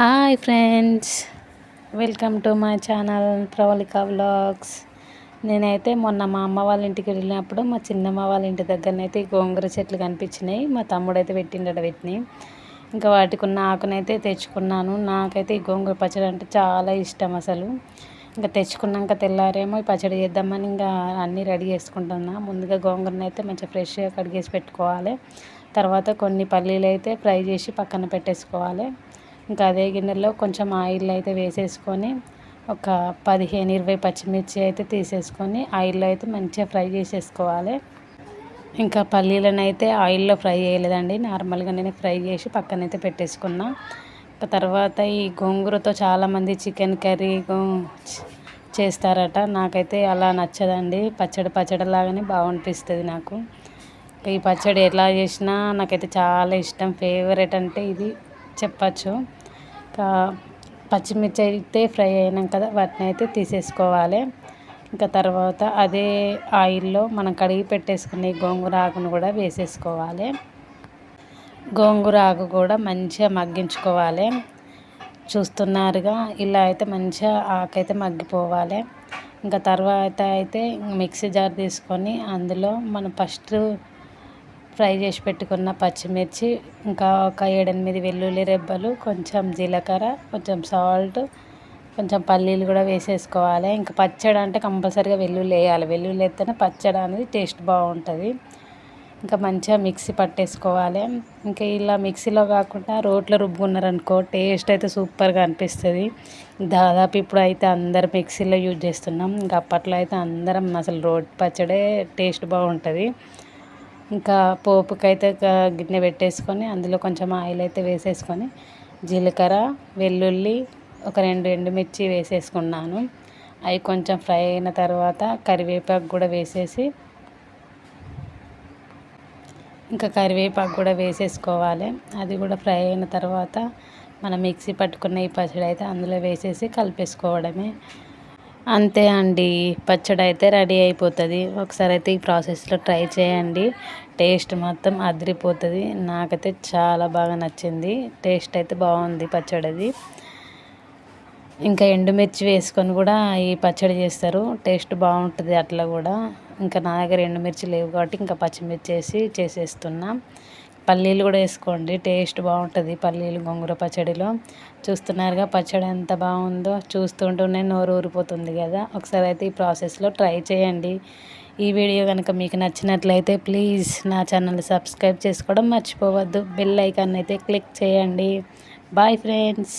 Hi friends welcome to my channel Pravalika vlogs నేనైతే మొన్న మా అమ్మ వాళ్ళ ఇంటికి వెళ్ళినప్పుడు మా చిన్నమ్మ వాళ్ళ ఇంటి దగ్గరనైతే గోంగూర చెట్లు కనిపించినాయి. మా తమ్ముడు అయితే పెట్టిండట పెట్టినాయి ఇంకా వాటికి ఉన్న ఆకునైతే తెచ్చుకున్నాను. నాకైతే ఈ గోంగూర పచ్చడి అంటే చాలా ఇష్టం అసలు. ఇంకా తెచ్చుకున్నాక తెల్లారేమో ఈ పచ్చడి చేద్దామని ఇంకా అన్నీ రెడీ చేసుకుంటున్నా. ముందుగా గోంగూరని అయితే మంచిగా ఫ్రెష్గా కడిగేసి పెట్టుకోవాలి. తర్వాత కొన్ని పల్లీలు అయితే ఫ్రై చేసి పక్కన పెట్టేసుకోవాలి. ఇంకా అదే గిన్నెలో కొంచెం ఆయిల్ అయితే వేసేసుకొని ఒక పదిహేను ఇరవై పచ్చిమిర్చి అయితే తీసేసుకొని ఆయిల్లో అయితే మంచిగా ఫ్రై చేసేసుకోవాలి. ఇంకా పల్లీలను అయితే ఆయిల్లో ఫ్రై చేయలేదండి. నార్మల్గా నేను ఫ్రై చేసి పక్కనైతే పెట్టేసుకున్నా. తర్వాత ఈ గోంగూరతో చాలామంది చికెన్ కర్రీ చేస్తారట. నాకైతే అలా నచ్చదండి. పచ్చడి పచ్చడి లాగానే బాగనిపిస్తుంది నాకు. ఈ పచ్చడి ఎలా చేసినా నాకైతే చాలా ఇష్టం. ఫేవరెట్ అంటే ఇది. చెప్పచ్చు. ఇంకా పచ్చిమిర్చి అయితే ఫ్రై అయినాం కదా వాటిని అయితే తీసేసుకోవాలి. ఇంకా తర్వాత అదే ఆయిల్లో మనం కడిగి పెట్టేసుకునే గోంగూర ఆకును కూడా వేసేసుకోవాలి. గోంగూర ఆకు కూడా మంచిగా మగ్గించుకోవాలి. చూస్తున్నారుగా ఇలా అయితే మంచిగా ఆకైతే మగ్గిపోవాలి. ఇంకా తర్వాత అయితే మిక్సీ జార్ తీసుకొని అందులో మనం ఫస్ట్ ఫ్రై చేసి పెట్టుకున్న పచ్చిమిర్చి ఇంకా ఒక ఏడెనిమిది వెల్లుల్లి రెబ్బలు కొంచెం జీలకర్ర కొంచెం సాల్ట్ కొంచెం పల్లీలు కూడా వేసేసుకోవాలి. ఇంకా పచ్చడి అంటే కంపల్సరీగా వెల్లుల్లి వేయాలి. వెల్లుల్లి వేస్తేనే పచ్చడి అనేది టేస్ట్ బాగుంటుంది. ఇంకా మంచిగా మిక్సీ పట్టేసుకోవాలి. ఇంకా ఇలా మిక్సీలో కాకుండా రోట్లో రుబ్బుకున్నారనుకో టేస్ట్ అయితే సూపర్గా అనిపిస్తుంది. దాదాపు ఇప్పుడు అయితే అందరు మిక్సీలో యూజ్ చేస్తున్నాం. ఇంకా అప్పట్లో అయితే అందరం అసలు రోడ్ పచ్చడే టేస్ట్ బాగుంటుంది. ఇంకా పోపుకైతే గిన్నె పెట్టేసుకొని అందులో కొంచెం ఆయిల్ అయితే వేసేసుకొని జీలకర్ర వెల్లుల్లి ఒక రెండు ఎండుమిర్చి వేసేసుకున్నాను. అవి కొంచెం ఫ్రై అయిన తర్వాత కరివేపాకు కూడా వేసేసి ఇంకా కరివేపాకు కూడా వేసేసుకోవాలి. అది కూడా ఫ్రై అయిన తర్వాత మనం మిక్సీ పట్టుకున్న ఈ పచ్చడి అయితే అందులో వేసేసి కలిపేసుకోవడమే. అంతే అండి. పచ్చడి అయితే రెడీ అయిపోతుంది. ఒకసారి అయితే ఈ ప్రాసెస్లో ట్రై చేయండి. టేస్ట్ మొత్తం అదిరిపోతుంది. నాకైతే చాలా బాగా నచ్చింది. టేస్ట్ అయితే బాగుంది పచ్చడిది. ఇంకా ఎండుమిర్చి వేసుకొని కూడా ఈ పచ్చడి చేస్తారు. టేస్ట్ బాగుంటుంది అట్లా కూడా. ఇంకా నా దగ్గర ఎండుమిర్చి లేవు కాబట్టి ఇంకా పచ్చిమిర్చి వేసి చేసేస్తున్నా. పల్లీలు కూడా వేసుకోండి. టేస్ట్ బాగుంటుంది పల్లీలు గోంగూర పచ్చడిలో. చూస్తున్నారుగా పచ్చడి ఎంత బాగుందో. చూస్తుంటూనే నోరు ఊరిపోతుంది కదా. ఒకసారి అయితే ఈ ప్రాసెస్లో ట్రై చేయండి. ఈ వీడియో కనుక మీకు నచ్చినట్లయితే ప్లీజ్ నా ఛానల్ సబ్స్క్రైబ్ చేసుకోవడం మర్చిపోవద్దు. బెల్ ఐకాన్ అయితే క్లిక్ చేయండి. Bye friends.